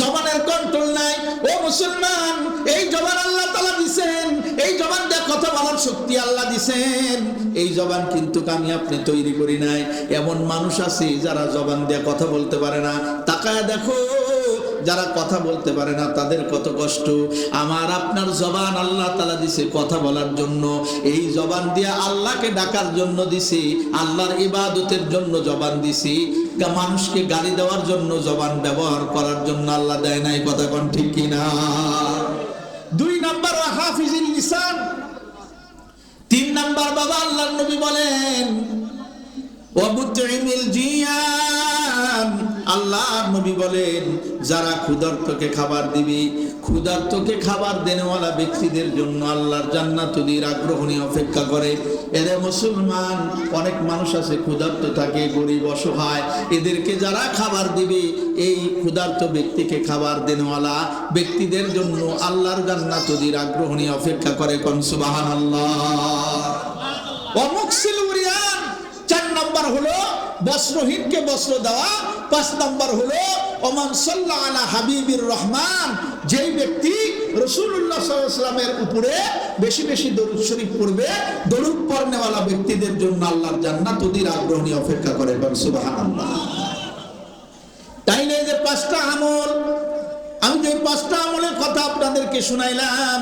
জবানের কন্ট্রোল নাই। ও মুসলমান, এই জবান আল্লাহ তালা দিছেন। এই জবান দিয়ে কথা বলার শক্তি আল্লাহ দিছেন। এই জবান কিন্তু আমি আপনি তৈরি করি নাই। এমন মানুষ আছে যারা জবান দিয়ে কথা বলতে পারে না। তাকায় দেখো যারা কথা বলতে পারে না, তাদের কত কষ্ট। আমার আপনার জবান আল্লাহ তালা দিছে কথা বলার জন্য। এই জবান দিয়ে আল্লাহকে ডাকার জন্য দিছি, আল্লাহর ইবাদতের জন্য জবান দিছি। মানুষকে গালি দেওয়ার জন্য জবান ব্যবহার করার জন্য আল্লাহ দেয় নাই, কথা কোন ঠিক কিনা? দুই নাম্বার হাফিজিল লিসান। তিন নাম্বার বাবা আল্লাহর নবী বলেন ওয়াবুতইমিল জিয়ান। আল্লাহ নবী বলেন, যারা ক্ষুধার্তকে খাবার দিবি, ক্ষুধার্তকে খাবার দেনেওয়ালা ব্যক্তিদের জন্য আল্লাহর জান্নাতুদির আগ্রহ নিয়ে অপেক্ষা করে। এরে মুসলমান, অনেক মানুষ আছে ক্ষুধার্ত থাকে, গরিব, অসহায়। এদেরকে যারা খাবার দিবে, এই ক্ষুধার্ত ব্যক্তিকে খাবার দেনেওয়ালা ব্যক্তিদের জন্য আল্লাহর জান্নাতুদির আগ্রহ নিয়ে অপেক্ষা করে কোন, সুবহানাল্লাহ। অমুকসিল উরিয়ান চার নম্বর হলো বস্ত্রহীনকে বস্ত্র দেওয়া পাঁচ নম্বর হলো, ওমান সাল্লাহ আলা হাবিবির রহমান, যেই ব্যক্তি রসুল্লাহ উপরে বেশি বেশি দরুদ শরীফ পড়বে, দরুদ পড়নেওয়ালা ব্যক্তিদের জন্য আল্লাহর জান্নাত ওদের আগ্রহ নিয়ে অপেক্ষা করে এবং সুবহানাল্লাহ। তাইলে যে পাঁচটা আমল, আমি যে পাঁচটা আমলের কথা আপনাদেরকে শুনাইলাম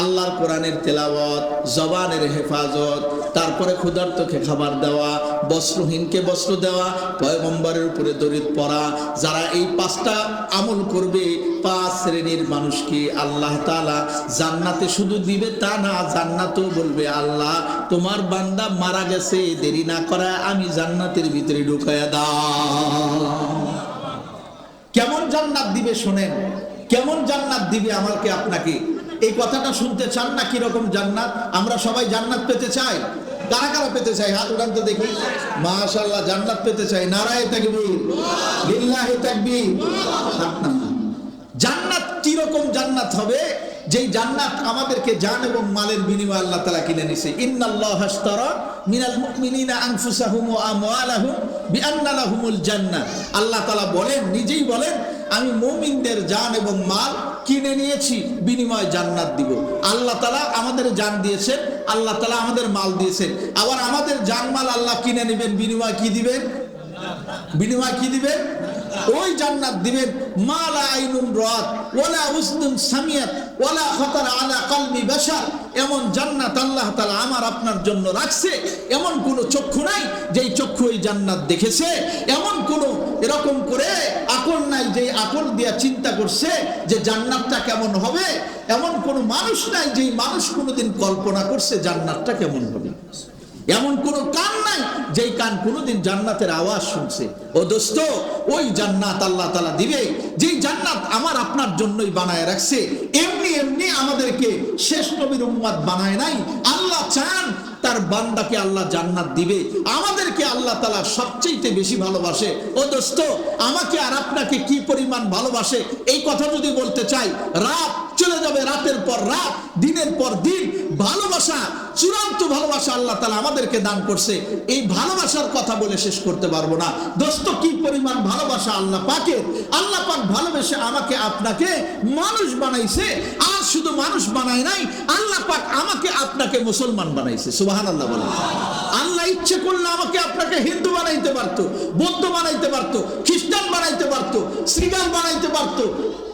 আল্লাহর কোরআনের তেলাওয়াত, জবানের হেফাজত, তারপরে ক্ষুধার্তকে খাবার দেওয়া, বস্ত্রহীনকে বস্ত্র দেওয়া, পয়গম্বরের উপরে দরিদ পড়া যারা এই পাঁচটা আমল করবে, পাঁচ শ্রেণির মানুষকে আল্লাহ তাআলা জান্নাতে শুধু দিবে তা না, জান্নাতও বলবে, আল্লাহ, তোমার বান্দা মারা গেছে, দেরি না করা, আমি জান্নাতের ভিতরে ঢুকায়া দাও। কেমন জান্নাত দিবে শোনেন, কেমন জান্নাত দিবে আমাকে আপনাকে? এই কথাটা শুনতে চান না কীরকম জান্নাত? আমরা সবাই জান্নাত পেতে চাই। কারা কারা পেতে চাই হাত উঠান তো দেখি। মাশাআল্লাহ, জান্নাত পেতে চাই নারায়ে তাকবীর। লিল্লাহি তাকবীর। জান্নাত কীরকম জান্নাত হবে? যেই জান্নাত আমাদেরকে জান এবং মালের বিনিময়ে আল্লাহ তাআলা কিনে নিছে। ইন্নাল্লাহ হাশতারা মিনাল মুমিনিনা আনফুসাহুম ওয়া আমওয়ালাহুম বিআন্না লাহুমুল আল্লাহ তাআলা বলেন, নিজেই বলেন, আমি মুমিনদের জান এবং মাল কিনে নিয়েছি, বিনিময়ে জান্নাত দিব। আল্লাহ তালা আমাদের জান দিয়েছেন, আল্লাহ তালা আমাদের মাল দিয়েছেন। আবার আমাদের জানমাল আল্লাহ কিনে নেবেন, বিনিময় কি দিবেন? বিনিময় কি দিবেন? ওই জান্নাত দিবেন মালা আইনুন রাত, ওয়ালা উসনুন সামিয়াত, ওয়ালা খাতার আলা কলবি বাশার। এমন জান্নাত আল্লাহ তাআলা আমার আপনার জন্য রাখছে। এমন কোন চক্ষু নাই যেই চক্ষু এই জান্নাত দেখেছে। এমন কোন এরকম করে আকল নাই যে আকল দিয়া চিন্তা করছে যে জান্নাতটা কেমন হবে। এমন কোন মানুষ নাই যেই মানুষ কোনোদিন কল্পনা করছে জান্নাতটা কেমন হবে। এমন কোন কান নাই যেই কান কোনদিন জান্নাতের আওয়াজ শুনছে। ও দোস্ত, ওই জান্নাত আল্লাহ তালা দিবে। যেই জান্নাত আমার আপনার জন্যই বানায় রাখছে, এমনি এমনি আমাদেরকে শেষ নবীর উম্মাদ বানায় নাই। আল্লাহ চান তার বান্দাকে আল্লাহ জান্নাত দিবে। আমাদেরকে আল্লাহ তালা সবচেয়ে বেশি ভালোবাসে। ও দোস্ত, আমাকে আর আপনাকে কি পরিমাণ ভালোবাসে? এই কথা যদি বলতে চাই, রাত চলে যাবে রাতের পর রাত, দিনের পর দিন। ভালোবাসা, চূড়ান্ত ভালোবাসা আল্লাহ তালা আমাদেরকে দান করছে। এই ভালোবাসার কথা বলে শেষ করতে পারব না। দোস্ত, কি পরিমাণ ভালোবাসা আল্লাহ পাকে আল্লাহ পাক ভালোবেসে আমাকে আপনাকে মানুষ বানাইছে। শুধু মানুষ বানায় নাই, আল্লাহ পাক আমাকে আপনাকে মুসলমান বানাইছে সুবাহান আল্লাহ বলে আল্লাহ ইচ্ছে করলে আমাকে আপনাকে হিন্দু বানাইতে পারতো, বৌদ্ধ বানাইতে পারতো, খ্রিস্টান বানাইতে পারতো, শ্রীগান বানাইতে পারতো।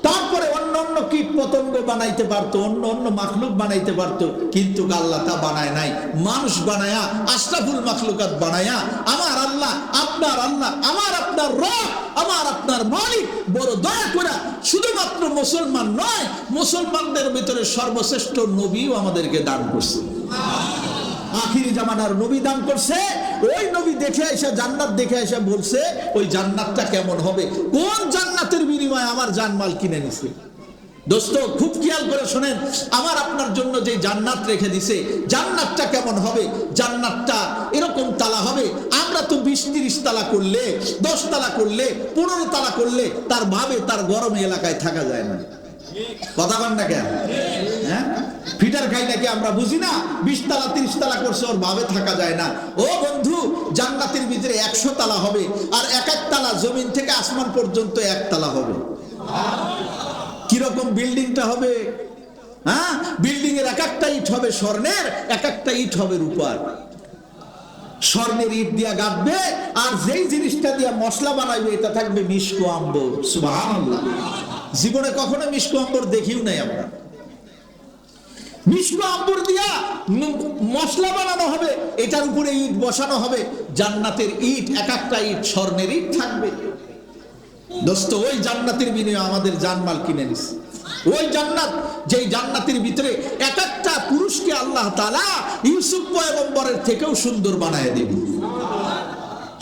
তারপরে অন্য অন্য কীট পতঙ্গ বানাইতে পারতো, অন্য অন্য মাখলুক বানাইতে পারতো, কিন্তু আল্লাহ তা বানায় নাই। মানুষ বানায়া, আশরাফুল মাখলুকাত বানায়া, আমার আল্লাহ, আপনার আল্লাহ, আমার আপনার রব, আমার আপনার মালিক, বড় দয়া করে শুধুমাত্র মুসলমান নয়, মুসলমানদের ভিতরে সর্বশ্রেষ্ঠ নবীও আমাদেরকে দান করছে। আখিরি জামানার নবী দান করছে, ওই নবী দেখে এসে জান্নাত দেখে এসে বলছে, ওই জান্নাতটা কেমন হবে? কোন জান্নাতের বিনিময়ে আমার জানমাল কিনে নিছে। দোস্ত, খুব খেয়াল করে শোনেন, আমার আপনার জন্য যে জান্নাত রেখে দিছে, জান্নাতটা কেমন হবে? জান্নাতটা এরকম তালা হবে, আমরা তো বিশ তিরিশ তালা করলে, দশ তালা করলে, পনেরো তালা করলে তার ভাবে তার গরম এলাকায় থাকা যায় না। কথা বল না কেন? হ্যাঁ? ফিটার খাই নাকি আমরা বুঝি না? বিশ তালা, তিরিশ তালা করছে, ওর ভাবে থাকা যায় না। ও বন্ধু, জান্নাতের ভিতরে একশো তালা হবে, আর এক এক তালা জমিন থেকে আসমান পর্যন্ত এক তালা হবে। কীরকম বিল্ডিংটা হবে? হ্যাঁ? বিল্ডিং এর এক একটা ইট হবে স্বর্ণের, এক একটা ইট হবে রূপার। স্বর্ণের ইট দিয়া গাঁথবে, আর যেই জিনিসটা দিয়া মশলা বানাইবে, এটা থাকবে মিষ্কু আম্বর। সুবহানাল্লাহ। জীবনে কখনো মিষ্কু আম্বর দেখিও নাই আমরা। মিষ্কু আম্বর দিয়া মশলা বানানো হবে। এটার উপরে ইট বসানো হবে। জান্নাতের ইট, এক একটা ইট স্বর্ণের ইট থাকবে। দোস্ত, ওই জান্নাতের বিনিময়ে আমাদের জানমাল কিনে নিস। ওই জান্নাত, যেই জান্নাতের ভিতরে এক একটা পুরুষকে আল্লাহ তালা ইউসুফ পয়গম্বরের থেকেও সুন্দর বানায় দেবে।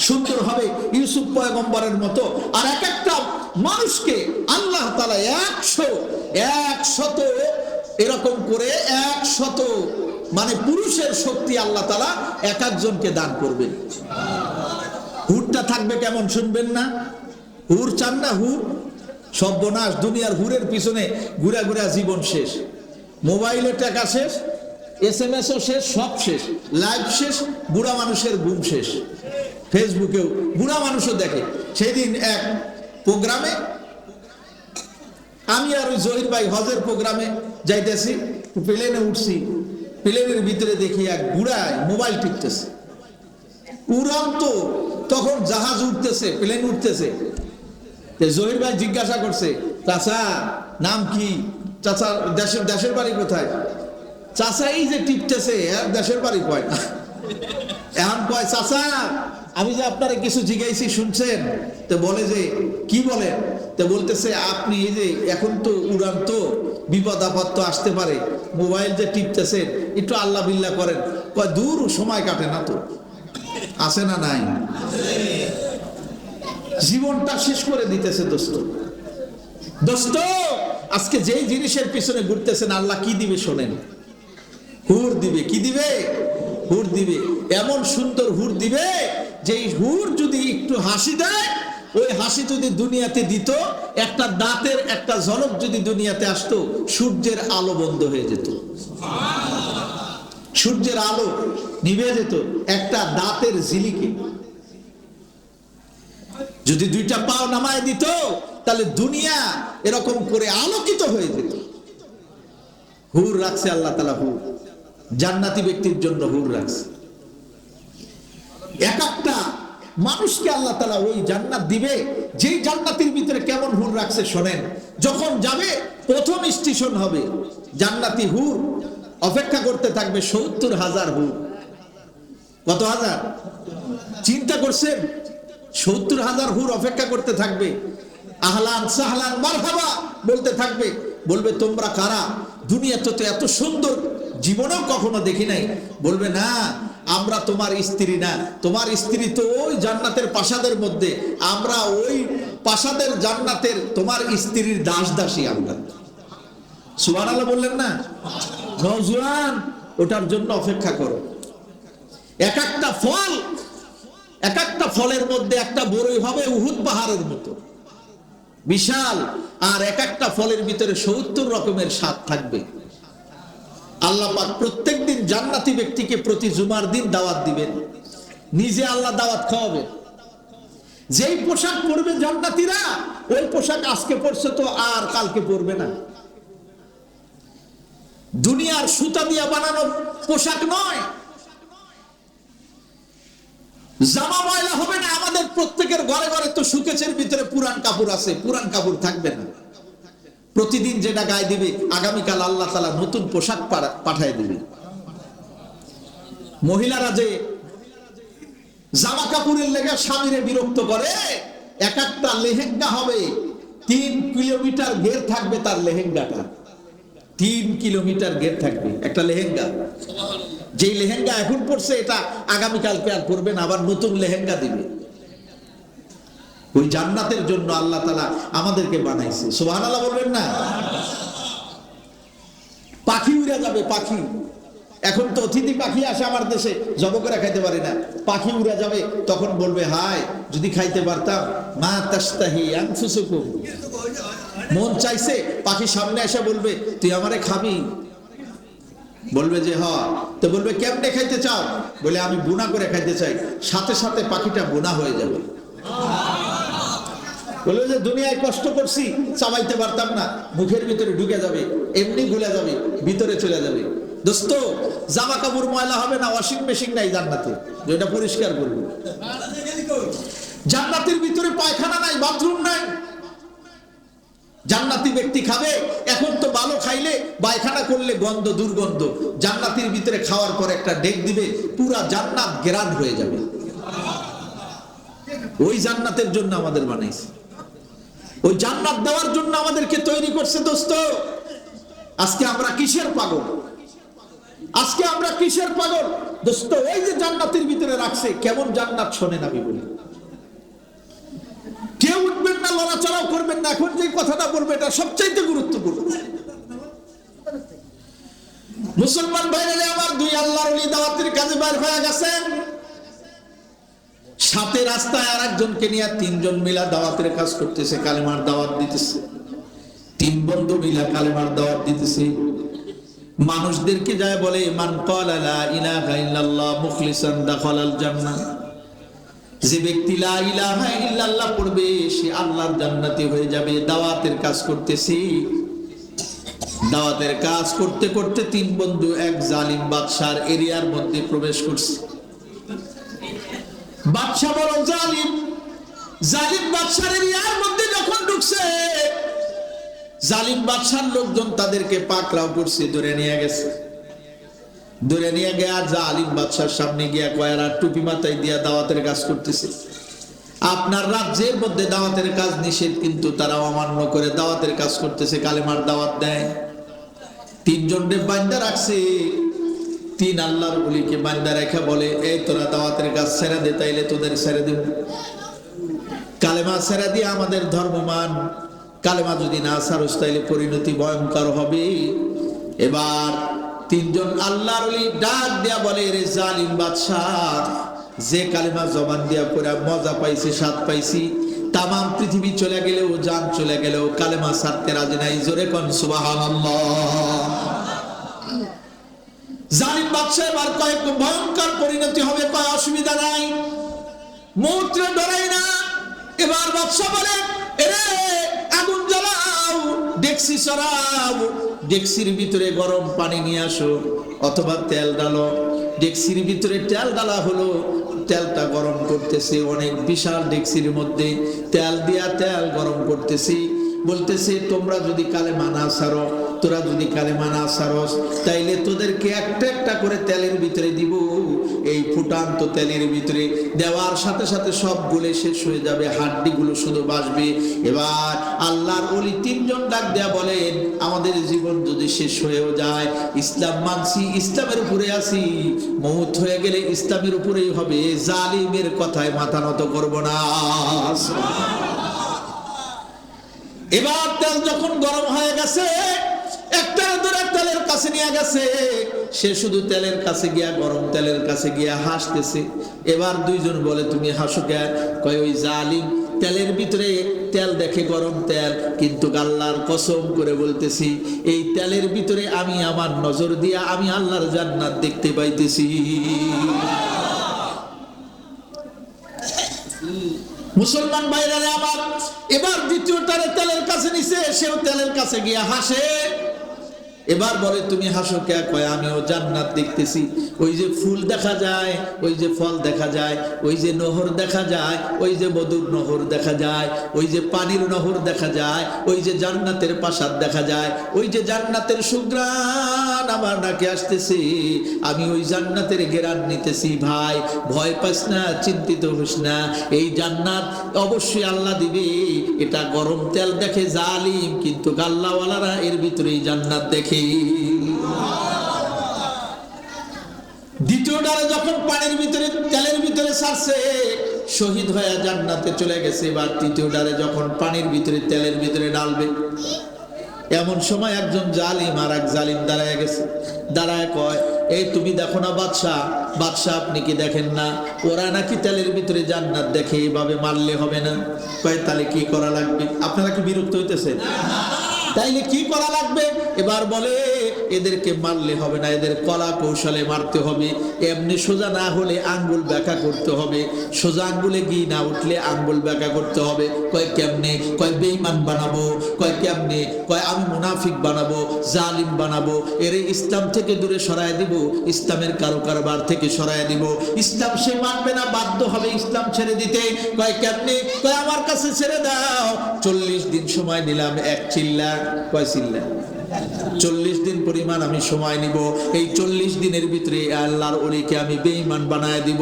সুন্দর হবে ইউসুফ পয়গম্বরের মতো। আর এক একটা মানুষকে আল্লাহ তালা একশো, একশত এরকম করে একশত মানে পুরুষের শক্তি আল্লাহ তালা এক একজনকে দান করবেন। হুরটা থাকবে কেমন শুনবেন না? হুর চান না হুর? সর্বনাশ, দুনিয়ার হুরের পিছনে ঘুরা ঘুরা জীবন শেষ। মোবাইলে টাকা শেষ এস এম এসও শেষ, সব শেষ। লাইভ শেষ, বুড়া মানুষের ঘুম শেষ। ফেসবুকেও বুড়া মানুষও দেখে। সেদিন এক প্রোগ্রামে আমি আর ওই জহির ভাই হজের প্রোগ্রামে যাইতেছি, প্লেনে উঠছি, প্লেনের ভিতরে দেখি এক বুড়ায় মোবাইল টিপতেছে। উড়ান্ত, তখন জাহাজ উঠতেছে, প্লেন উঠতেছে। জহির ভাই জিজ্ঞাসা করছে, চাচা, নাম কি? চাচা, দেশের দেশের বাড়ি কোথায়? চাচা, এই যে টিপতেছে দেশের বাড়ি কয় না? এখন কয়, চাচা, আমি যে আপনারা কিছু জিজ্ঞাসি শুনছেন? তো বলে যে, কি বলেন? বলতেছে, আপনি এই যে এখন তো উড়ান তো, বিপদ আপদ তো আসতে পারে, মোবাইল যে টিপতেছেন একটু আল্লাহ বিল্লাহ করেন। কয়, দূর সময় কাটে না তো, আছে না নাই? জীবনটা শেষ করে দিতেছে দোস্ত। দোস্ত, আজকে যেই জিনিসের পিছনে ঘুরতেছেন, আল্লাহ কি দিবে শোনেন। হুর দিবে, কি দিবে? হুর দিবে। এমন সুন্দর হুর দিবে যে এই হুর যদি একটু হাসি দেয় ওই হাসি যদি দুনিয়াতে দিত, একটা দাঁতের একটা ঝলক যদি দুনিয়াতে আসতো, সূর্যের আলো বন্ধ হয়ে যেত। সূর্যের আলো নিভে যেত, একটা দাঁতের ঝিলিকে। যদি দুইটা পাও নামায় দিত, তাহলে দুনিয়া এরকম করে আলোকিত হয়ে যেত। হুর রাখছে আল্লাহ তালা হুর। জান্নাতি ব্যক্তির জন্য হুর রাখছে। এক একটা মানুষকে আল্লাহ তালা ওই জান্নাত দিবে, যেই জান্নাতের ভিতরে কেমন হুর রাখছে শোনেন। যখন যাবে, প্রথম স্টেশন হবে জান্নাতি হুর। অপেক্ষা করতে থাকবে সত্তর হাজার হুর। কত হাজার? চিন্তা করছেন? সত্তর হাজার হুর অপেক্ষা করতে থাকবে। আহলান সাহলান মারহাবা বলতে থাকবে। বলবে, তোমরা কারা? দুনিয়াতে তো এত সুন্দর জীবনেও কখনো দেখি নাই। বলবে, না, আমরা তোমার স্ত্রী না। তোমার স্ত্রী তো ওই জান্নাতের পাশাদের মধ্যে। আমরা ওই পাশাদের জান্নাতের তোমার স্ত্রীর দাস দাসী আমরা। সুবান আল্লাহ বললেন না? নজওয়ান ওটার জন্য অপেক্ষা করো। এক একটা ফল, এক একটা ফলের মধ্যে একটা বড়ই হবে উহুদ পাহাড়ের মতো। বিশাল, আর এক একটা ফলের ভিতরে সত্তর রকমের স্বাদ থাকবে। আল্লাহ পাক প্রত্যেক দিন জান্নাতি ব্যক্তিকে প্রতি জুমার দিন দাওয়াত দিবেন। নিজে আল্লাহ দাওয়াত খাওয়াবেন যেই পোশাক পরবে জান্নাতিরা, ওই পোশাক আজকে পরছে তো আর কালকে পরবে না। দুনিয়ার সুতা দিয়া বানানো পোশাক নয়। জামা ময়লা হবে না, আমাদের প্রত্যেকের ঘরে ঘরে তো সুকেছের ভিতরে পুরান কাপড় আছে, পুরান কাপড় থাকবে না। প্রতিদিন যেটা গায়ে দিবে, আগামীকাল আল্লাহ তালা নতুন পোশাক পাঠায় দিবে। মহিলারা যে জামা কাপড়ের লেগে স্বামীরে বিরক্ত করে, এক একটা লেহেঙ্গা হবে, তিন কিলোমিটার ঘের থাকবে তার লেহেঙ্গাটা। তিন কিলোমিটার ঘের থাকবে একটা লেহেঙ্গা। যেই লেহেঙ্গা এখন পড়ছে এটা আগামীকালকে আর পড়বে না, আবার নতুন লেহেঙ্গা দিবে। ওই জান্নাতের জন্য আল্লাহ তালা আমাদেরকে বানাইছে। সোহান আল্লাহ বলবেন না? পাখি উড়ে যাবে, পাখি। এখন তো অতিথি পাখি আসে আমার দেশে জব করে খাইতে পারে না। পাখি উড়ে যাবে, তখন বলবে হাই যদি খাইতে পারতাম, মা তাস্তাহি আনফুসুকুম। মন চাইছে, পাখি সামনে এসে বলবে, তুই আমারে খাবি? বলবে যে হ তো বলবে, কেমনে খাইতে চাও? বলে, আমি বুনা করে খাইতে চাই। সাথে সাথে পাখিটা বোনা হয়ে যাবে। বলল যে দুনিয়ায় কষ্ট করছি, চাবাইতে পারতাম না, মুখের ভিতরে ঢুকে যাবে, এমনি গুলে যাবে, ভিতরে চলে যাবে। দোস্ত জামা কাপড় ময়লা হবে না ওয়াশিং মেশিন নাই জান্নাতে। যেটা পরিষ্কার করব। জান্নাতের ভিতরে পায়খানা নাই বাথরুম নাই। জান্নাতি ব্যক্তি খাবে, এখন তো ভালো খাইলে পায়খানা করলে গন্ধ দুর্গন্ধ। জান্নাতির ভিতরে খাওয়ার পর একটা ডেক দিবে, পুরা জান্নাত গেরান হয়ে যাবে। ওই জান্নাতের জন্য আমাদের বানাইছে। ওই জান্নাত দেওয়ার জন্য আমাদেরকে তৈরি করছে দোস্ত। আজকে আমরা কিসের পাগল? আজকে আমরা কিসের পাগল? দোস্ত, ওই যে জান্নাতের ভিতরে রাখছে, কেমন জান্নাত শোনেন আমি বলি। কেউ উঠবেন না, লড়াচড়াও করবেন না, এখন যে কথাটা বলবে, এটা সবচাইতে গুরুত্বপূর্ণ। মুসলমান ভাইরা আমার দুই আল্লাহর দাওয়াতের কাজে বের হয়ে গেছেন সাথে রাস্তায় আর একজনকে নিয়ে তিনজন মিলা দাওয়াতের কাজ করতেছে, কালেমার দাওয়াত দিতেছে। তিন বন্ধু মিলা কালেমার দাওয়াত দিতেছে। মানুষদেরকে যায় বলে, মান যে ব্যক্তি ইল্লাল্লাহ পড়বে, সে আল্লাহর জান্নাতি হয়ে যাবে, দাওয়াতের কাজ করতেছি। দাওয়াতের কাজ করতে করতে তিন বন্ধু এক জালিম বাদশার এরিয়ার মধ্যে প্রবেশ করছে। বাদশা বড় জালিম। জালিম বাদশার এরিয়ার মধ্যে যখন ঢুকছে, জালিম বাদশার লোকজন তাদেরকে পাকড়াও করছে ধরে নিয়ে গেছে। ধরে নিয়ে গিয়া জালিম বাদশার সামনে গিয়া কয়ারা টুপি মাথায় দিয়া দাওয়াতের কাজ করতেছে। আপনার রাজ্যের মধ্যে দাওয়াতের কাজ নিষেধ, কিন্তু তারা অমান্য করে দাওয়াতের কাজ করতেছে, কালেমার দাওয়াত দেয়। তিনজন রে বান্দা রাখছে। তিন আল্লাহর বলিকে বান্দা রেখা বলে, এই তোরা দাওয়াতের কাজ ছেড়ে দে, তাইলে তোদের ছেড়ে দেব। কালেমা ছেড়ে দিয়ে আমাদের ধর্মমান। কালেমা যদি না সারস, তাইলে পরিণতি ভয়ঙ্কর হবে। এবার তিনজন আল্লাহর ওলি ডাক দেয়া বলে রে জালিম বাদশাহ, যে কালেমা জবান দিয়া পড়া, মজা পাইছি, স্বাদ পাইছি। তামাম পৃথিবী চলে গেলেও যান চলে গেলেও কালেমা সারতে রাজি নাই। জোরে কন, সুবহানাল্লাহ। জালিম বাদশাহ এবার কয়েক ভয়ঙ্কর পরিণতি হবে, কয় অসুবিধা নাই। মৌত্রে ডরাই না। এবার বাদশাহ বলে, এরে, আগুন জ্বালাও, ডেক্সি সরাও, ডেক্সির ভিতরে গরম পানি নিয়ে আসো, অথবা তেল ডালো। ডেক্সির ভিতরে তেল ডালা হলো, তেলটা গরম করতেছে, অনেক বিশাল ডেক্সির মধ্যে তেল দিয়া তেল গরম করতেছি। বলতেছে, তোমরা যদি কালে মানা সারো তোরা যদি কালে মানা সারস, তাইলে তোদেরকে একটা একটা করে তেলের ভিতরে দিব। এই ফুটান্ত তেলের ভিতরে দেওয়ার সাথে সাথে সব গুলে শেষ হয়ে যাবে হাড্ডি গুলো শুধু বাসবে এবার আল্লাহর ওলি তিনজন ডাক দেয়া বলেন, আমাদের জীবন যদি শেষ হয়েও যায়, ইসলাম মানছি, ইসলামের উপরে আছি। মৌত হয়ে গেলে ইসলামের উপরেই হবে, জালিমের কথায় মাথা নত করব না। এবার তেল যখন গরম হয়ে গেছে এবার দুইজন বলে, তুমি হাসো কে? কয়, ওই জালিম তেলের ভিতরে তেল দেখে গরম তেল, কিন্তু কসম করে বলতেছি, এই তেলের ভিতরে আমি আমার নজর দিয়া আমি আল্লাহর জান্নাত দেখতে পাইতেছি। মুসলমান ভাইরা আমার, এবার দ্বিতীয় তারে তেলের কাছে নিছে, সেও তেলের কাছে গিয়া হাসে। এবার বলে, তুমি হাসো কে? কয়, আমিও জান্নাত দেখতেছি। ওই যে ফুল দেখা যায়, ওই যে ফল দেখা যায়, ওই যে নহর দেখা যায়, ওই যে মধুর নহর দেখা যায়, ওই যে পানির নহর দেখা যায়, ওই যে জান্নাতের প্রাসাদ দেখা যায়, ওই যে জান্নাতের সুগ্রাণ আমার নাকে আসতেছে। আমি ওই জান্নাতের গেরান নিতেছি, ভাই। ভয় পাস না, চিন্তিত হোস না। এই জান্নাত অবশ্যই আল্লাহ দিবে। এটা গরম তেল দেখে জালিম, কিন্তু গাল্লাওয়ালারা এর ভিতরে এই জান্নাত দেখে। দ্বিতীয় যখন পানির ভিতরে, তেলের ভিতরে ছাড়ছে শহীদ হয়ে জান্নাতে চলে গেছে। এবার তৃতীয় ডালে যখন পানির ভিতরে, তেলের ভিতরে ডালবে এমন সময় একজন জালিম আর এক জালিম দাঁড়ায় গেছে। দাঁড়ায় কয়, এই তুমি দেখো না বাদশাহ? বাদশাহ আপনি কি দেখেন না? ওরা নাকি তেলের ভিতরে জান্নাত দেখে এভাবে মারলে হবে না? কয়, তাহলে কি করা লাগবে? আপনারা কি বিরক্ত হইতেছেন? তাইলে কি করা লাগবে? এবার বলে, এদেরকে মারলে হবে না, এদের কলা কৌশলে মারতে হবে। এমনি সোজা না হলে আঙ্গুল ব্যাখ্যা করতে হবে। সোজা আঙ্গুলে গি না উঠলে আঙ্গুল ব্যাখ্যা করতে হবে। কয় কেমনে? কয় বেইমান বানাবো? কয় কেমনে? কয় আমি মুনাফিক বানাবো? জালিম বানাবো? এরে ইসলাম থেকে দূরে সরায় দিব? ইসলামের কারও কারবার থেকে সরায় দিব? ইসলাম সে মানবে না, বাধ্য হবে ইসলাম ছেড়ে দিতে। কয় কেমনে? কয় আমার কাছে ছেড়ে দাও। চল্লিশ দিন সময় নিলাম, এক চিল্লা। কয় চল্লিশ দিন পরিমাণ আমি সময় নিব, এই চল্লিশ দিনের ভিতরে আল্লাহর অলিকে আমি বেঈমান বানায় দিব,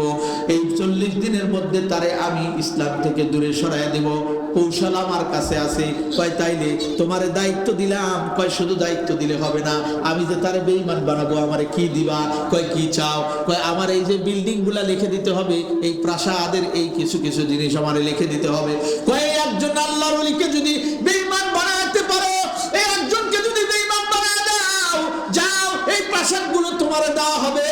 এই চল্লিশ দিনের মধ্যে তারে আমি ইসলাম থেকে দূরে সরাই দিব, কৌশল আমার কাছে আছে। কয়, তাইলে তোমারে দায়িত্ব দিলাম। কয়, শুধু দায়িত্ব দিলে হবে না, আমি যে তারে বেঈমান বানাবো, আমারে কি দিবা? কয়, কি চাও? কয়, আমার এই যে বিল্ডিংগুলা লিখে দিতে হবে, এই প্রাসাদের এই কিছু কিছু জিনিস আমারে লিখে দিতে হবে। কয়, একজন আল্লাহর অলিকে যদি তোমার দেওয়া হবে।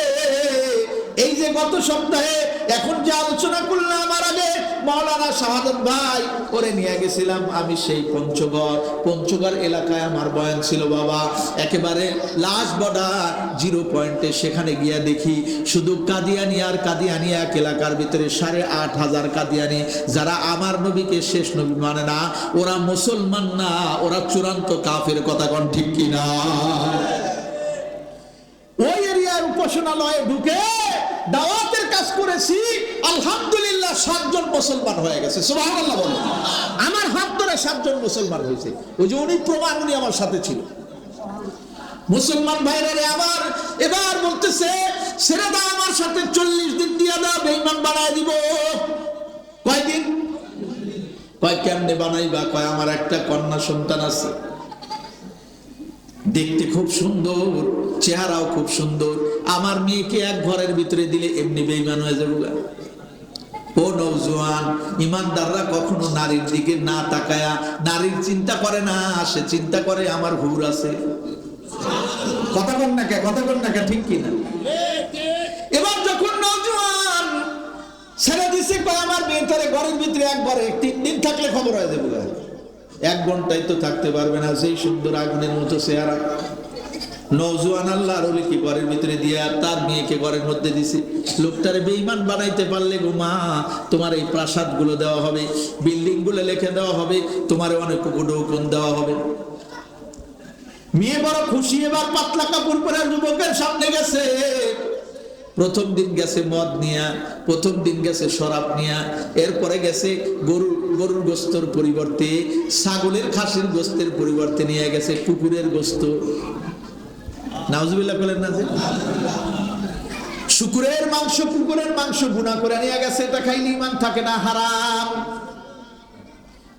এই যে গত সপ্তাহে এখন যে আলোচনা করলাম আমার আগে, মৌলানা শাহাদত ভাই করে নিয়ে গেছিলাম আমি সেই পঞ্চগড়। পঞ্চগড় এলাকায় আমার বয়ান ছিল, বাবা, একেবারে লাস্ট বর্ডার জিরো পয়েন্টে সেখানে গিয়া দেখি শুধু কাদিয়ানি আর কাদিয়ানি এক এলাকার ভিতরে সাড়ে আট হাজার কাদিয়ানি। যারা আমার নবীকে শেষ নবী মানে না, ওরা মুসলমান না, ওরা চূড়ান্ত কাফের কথা কোন ঠিক কিনা? উপাসনালয়ে ঢুকে দাওয়াতের কাজ করেছি, আলহামদুলিল্লাহ সাতজন মুসলমান হয়ে গেছে। আমার হাত ধরে সাতজন মুসলমান হয়েছে। ওই যে উনি প্রমাণ উনি আমার সাথে ছিল। মুসলমান ভাইরা আবার এবার বলতেছে, ছেড়ে দাও আমার সাথে, চল্লিশ দিন দিয়া দাও বেইমান বানায় দিব। কয়দিন কয়, কেমনে বানাইবা? কয়, আমার একটা কন্যা সন্তান আছে। দেখতে খুব সুন্দর, চেহারাও খুব সুন্দর আমার মেয়েকে এক ঘরের ভিতরে দিলে এমনি বেইমান হয়ে যাব। ও নৌজওয়ান ইমানদাররা কখনো নারীর দিকে না তাকায়া নারীর চিন্তা করে না, সে চিন্তা করে আমার হুর আছে কথা বল না কে, কথা বল না কে, ঠিক কিনা এবার যখন নৌজওয়ান ছেড়ে দিছে আমার মেয়ে তারে ঘরের ভিতরে একবারে, তিন দিন থাকলে খবর হয়ে যাবে। এক ঘন্টায় তো থাকতে পারবে না, সেই সুন্দর আগুনের মতো চেহারা। নৌজওয়ান আল্লাহ রবি কি ঘরের ভিতরে দিয়ে আর তার মেয়েকে ঘরের মধ্যে দিছে? লোকটারে বেইমান বানাইতে পারলে গো মা, তোমার এই প্রাসাদগুলো দেওয়া হবে বিল্ডিংগুলো লিখে দেওয়া হবে, তোমার অনেক উপঢৌকন দেওয়া হবে। মেয়ে বড় খুশি, এবার পাতলা কাপড় পরে যুবকের সামনে গেছে। প্রথম দিন গেছে মদ নিয়া, প্রথম দিন গেছে শরাব নিয়া, এরপরে গেছে গরু গরুর গোস্তর পরিবর্তে, ছাগলের খাসির গোস্তের পরিবর্তে নিয়ে গেছে কুকুরের গোস্ত। নাউজুবিল্লাহ বলেন না যে? শুকুরের মাংস, কুকুরের মাংস গুণা করে নিয়ে গেছে, এটা খাইলে ইমান থাকে না, হারাম।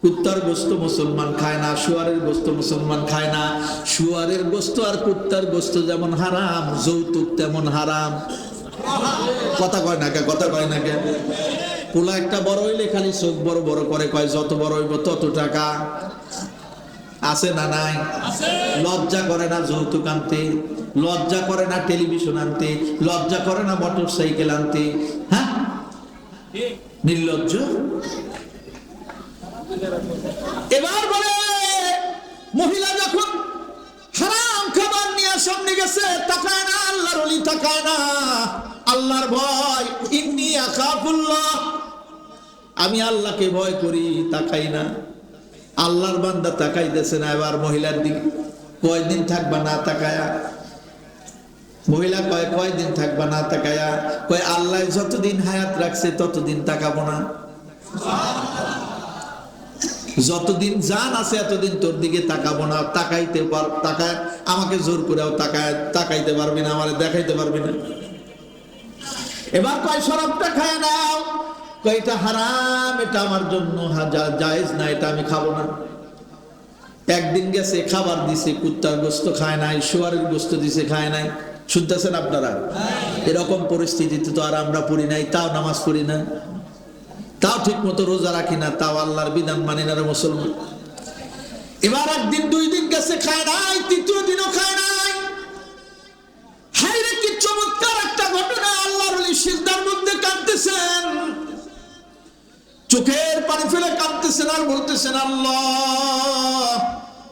কুত্তার গোস্ত মুসলমান খায় না, শুয়ারের গোস্ত মুসলমান খায় না। শুয়ারের গোস্ত আর কুত্তার গোস্ত যেমন হারাম, যৌতুক তেমন হারাম। কথা কয় না কে কথা কয় না কে? পোলা একটা বড় হইলে খালি চোখ বড় বড় করে কয় যত বড় হইব তত টাকা। আছে না নাই? লজ্জা করে না যৌতুক আনতে? লজ্জা করে না টেলিভিশন আনতে? লজ্জা করে না মোটর সাইকেল আনতে? হ্যাঁ? নির্লজ্জ? এবার বলে মহিলা যখন হারাম খাবার নিয়ে সামনে গেছে তাকায় না আল্লাহর তাকায় না। আল্লাহর ভয়, ইন্নি আমি আল্লাহকে ভয় করি, তাকাই না। আল্লাহর বান্দা তাকাইতেছে না এবার মহিলার দিকে। কয়দিন থাকবা না তাকায়া? মহিলা কয়, কয়দিন থাকবা না তাকায়া? কয়, আল্লাহ যতদিন হায়াত রাখছে, ততদিন তাকাবো না। যতদিন জান আছে, এতদিন তোর দিকে তাকাবো না। তাকাইতে পার, তাকায়, আমাকে জোর করেও তাকায়, তাকাইতে পারবি না, আমার দেখাইতে পারবি না। এবার কয় শরাবটা খায় নাও। কয় এটা হারাম এটা আমার জন্য হাজা- জায়েজ না এটা আমি খাব না। একদিন গেছে খাবার দিছে কুত্তার গোস্ত খায় নাই শুয়ারের গোস্ত দিছে খায় নাই। শুনতেছেন আপনারা? এরকম পরিস্থিতিতে তো আর আমরা পড়ি নাই তাও নামাজ পড়ি না। তাও ঠিক মতো রোজা রাখি না তাও আল্লাহর বিধান মানি না রে মুসলমান। এবার একদিন দুই দিন গেছে খায় নাই তৃতীয় দিনও খায় নাই। কি চমৎকার একটা ঘটনা আল্লাহর মধ্যে কাঁদতেছেন? চোখের পানি ফেলে কাঁদতেছেন আর বলতেছেন, আল্লাহ,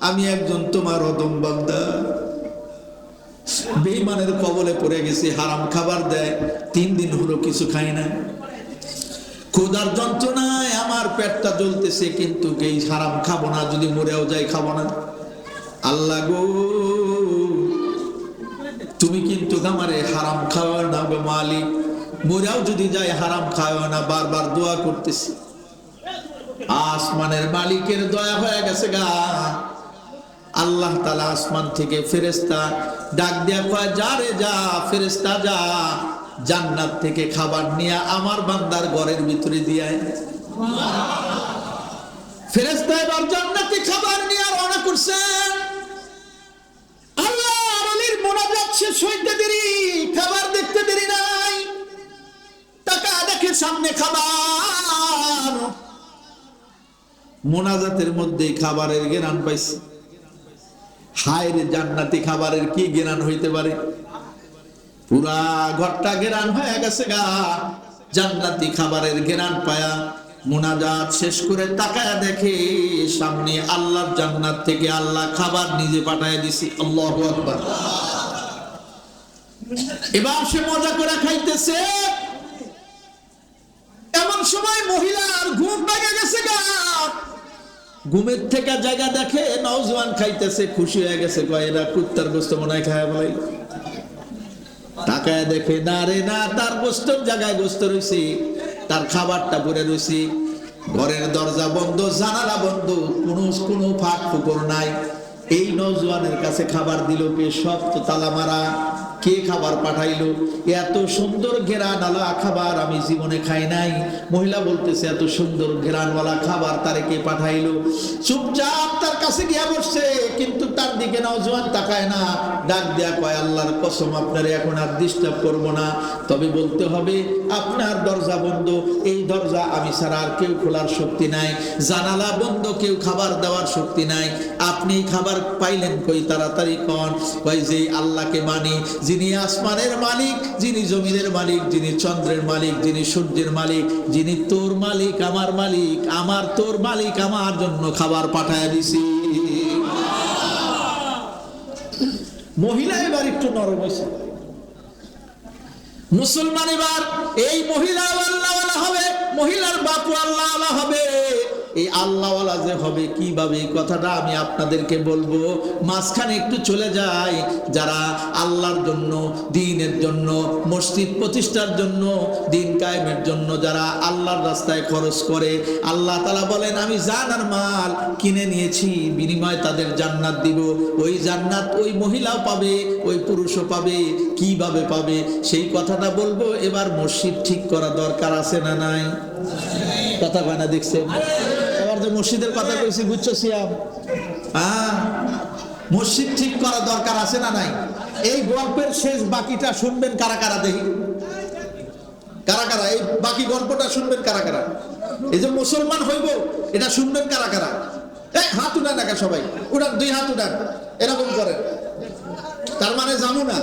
আমি একজন তোমার অদম বেইমানের কবলে পড়ে গেছি, হারাম খাবার দেয়, তিন দিন হলো কিছু খাই না। ক্ষুধার যন্ত্রণায় আমার পেটটা জ্বলতেছে, কিন্তু এই হারাম খাব না, যদি মরেও যাই খাব না। আল্লাহ গো তুমি কিন্তু আমারে হারাম খাওয়া না গো মালিক। মরেও যদি যাই হারাম খাওয়া না, বারবার দোয়া করতেছি। আসমানের মালিকের দয়া হয়ে গেছে গা। আল্লাহ তালা আসমান থেকে ফেরেস্তা ডাক দেয়া কয়, যা রে যা ফেরেস্তা যা। জান্নাত থেকে খাবার নিয়ে আমার বান্দার ঘরের ভিতরে দিয়ে। ফেরেস্তা এবার জান্নাতে খাবার নিয়ে রওনা করছেন শেষ হইতে দেরি, খাবার দেখতে দেরি নাই। টাকা দেখে সামনে খাবার। মোনাজাতের মধ্যে খাবারের গেরান পাইছে। হায় রে জান্নাতি খাবারের কি গেরান হইতে পারে? পুরা ঘরটা গেরান হয়ে গেছে গা। জান্নাতি খাবারের গেরান পায়া মোনাজাত শেষ করে তাকায়া দেখে সামনে আল্লাহর জান্নাত থেকে আল্লাহ খাবার নিজে পাঠায় দিছি। আল্লাহু আকবার। এবার সে মজা করে খাইতেছে। এমন সময় মহিলার ঘুম ভেঙে গেছে ঘুমের থেকে জায়গা দেখে নওজোয়ান খাইতেছে, খুশি হয়ে গেছে। এরা কুত্তার গোস্ত মনে হয় খায় বলাই তাকায় দেখে, না রে, না, তার গোস্তর জায়গায় গোস্ত রয়েছে তার খাবারটা পরে রয়েছে ঘরের দরজা বন্ধ, জানালা বন্ধ, কোনো কোনো ফাঁক ফুকর নাই। এই নজওয়ানের কাছে খাবার দিল কে সব তো তালা মারা। কে খাবার পাঠাইলো? এত সুন্দর ঘেরা ঘেরানওয়ালা খাবার আমি জীবনে খাই নাই। মহিলা বলতেছে, এত সুন্দর ঘেরানওয়ালা খাবার তারে কে পাঠাইলো? চুপচাপ তার কাছে গিয়া বসছে, কিন্তু তার দিকে নওজোয়ান তাকায় না, ডাক দেয়া কয়, আল্লাহর কসম, আপনার এখন আর ডিস্টার্ব করব না। তবে বলতে হবে, আপনার দরজা বন্ধ। এই দরজা আমি ছাড়া আর কেউ খোলার শক্তি নাই। জানালা বন্ধ, কেউ খাবার দেওয়ার শক্তি নাই। আপনি খাবার পাইলেন কই, তাড়াতাড়ি কন। কই যে আল্লাহকে মানি, যিনি আসমানের মালিক, যিনি জমিনের মালিক, যিনি চন্দ্রের মালিক, যিনি সূর্যের মালিক, যিনি তোর মালিক, আমার মালিক, আমার তোর মালিক, আমার জন্য খাবার পাঠায় দিছি। মহিলা এবার একটু নরম হয়েছে। মুসলমান এবার, এই মহিলা আল্লাহ হবে, মহিলার বাপু আল্লাহ হবে। এই আল্লাহওয়ালা যে হবে, কীভাবে কথাটা আমি আপনাদেরকে বলব? মাঝখানে একটু চলে যায় যারা আল্লাহর জন্য, দিনের জন্য, মসজিদ প্রতিষ্ঠার জন্য, দিন কায়েমের জন্য যারা আল্লাহর রাস্তায় খরচ করে, আল্লাহ তালা বলেন, আমি জান আর মাল কিনে নিয়েছি, বিনিময়ে তাদের জান্নাত দিব। ওই জান্নাত ওই মহিলাও পাবে, ওই পুরুষও পাবে, কীভাবে পাবে? সেই কথাটা বলব। এবার মসজিদ ঠিক করা দরকার আছে না নাই? কথা বানা দেখছেন? মসজিদের কথা কইছি বুঝছ সিয়াম? হ্যাঁ। মসজিদ ঠিক করা দরকার আছে না নাই? এই গল্পের শেষ বাকিটা শুনবেন কারা কারা দেখি? কারা কারা? এই বাকি গল্পটা শুনবেন কারা কারা? এই যে মুসলমান হইব এটা শুনবেন কারা কারা? এই হাত উঠান একা সবাই। উঠান দুই হাত উঠান। এরকম করেন। তার মানে জানো না